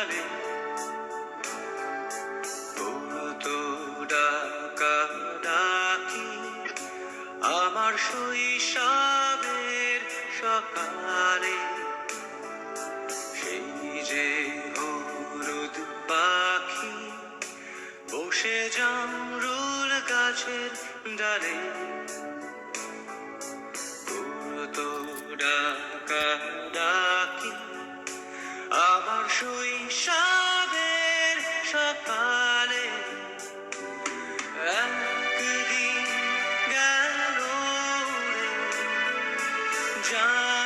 জালে তো ডাকা ডাকি আমার শৈশবের সকালে। সেই যে হলুদ পাখি বসে জামরুল গাছের ডালে। সকালে একদিন গেল জান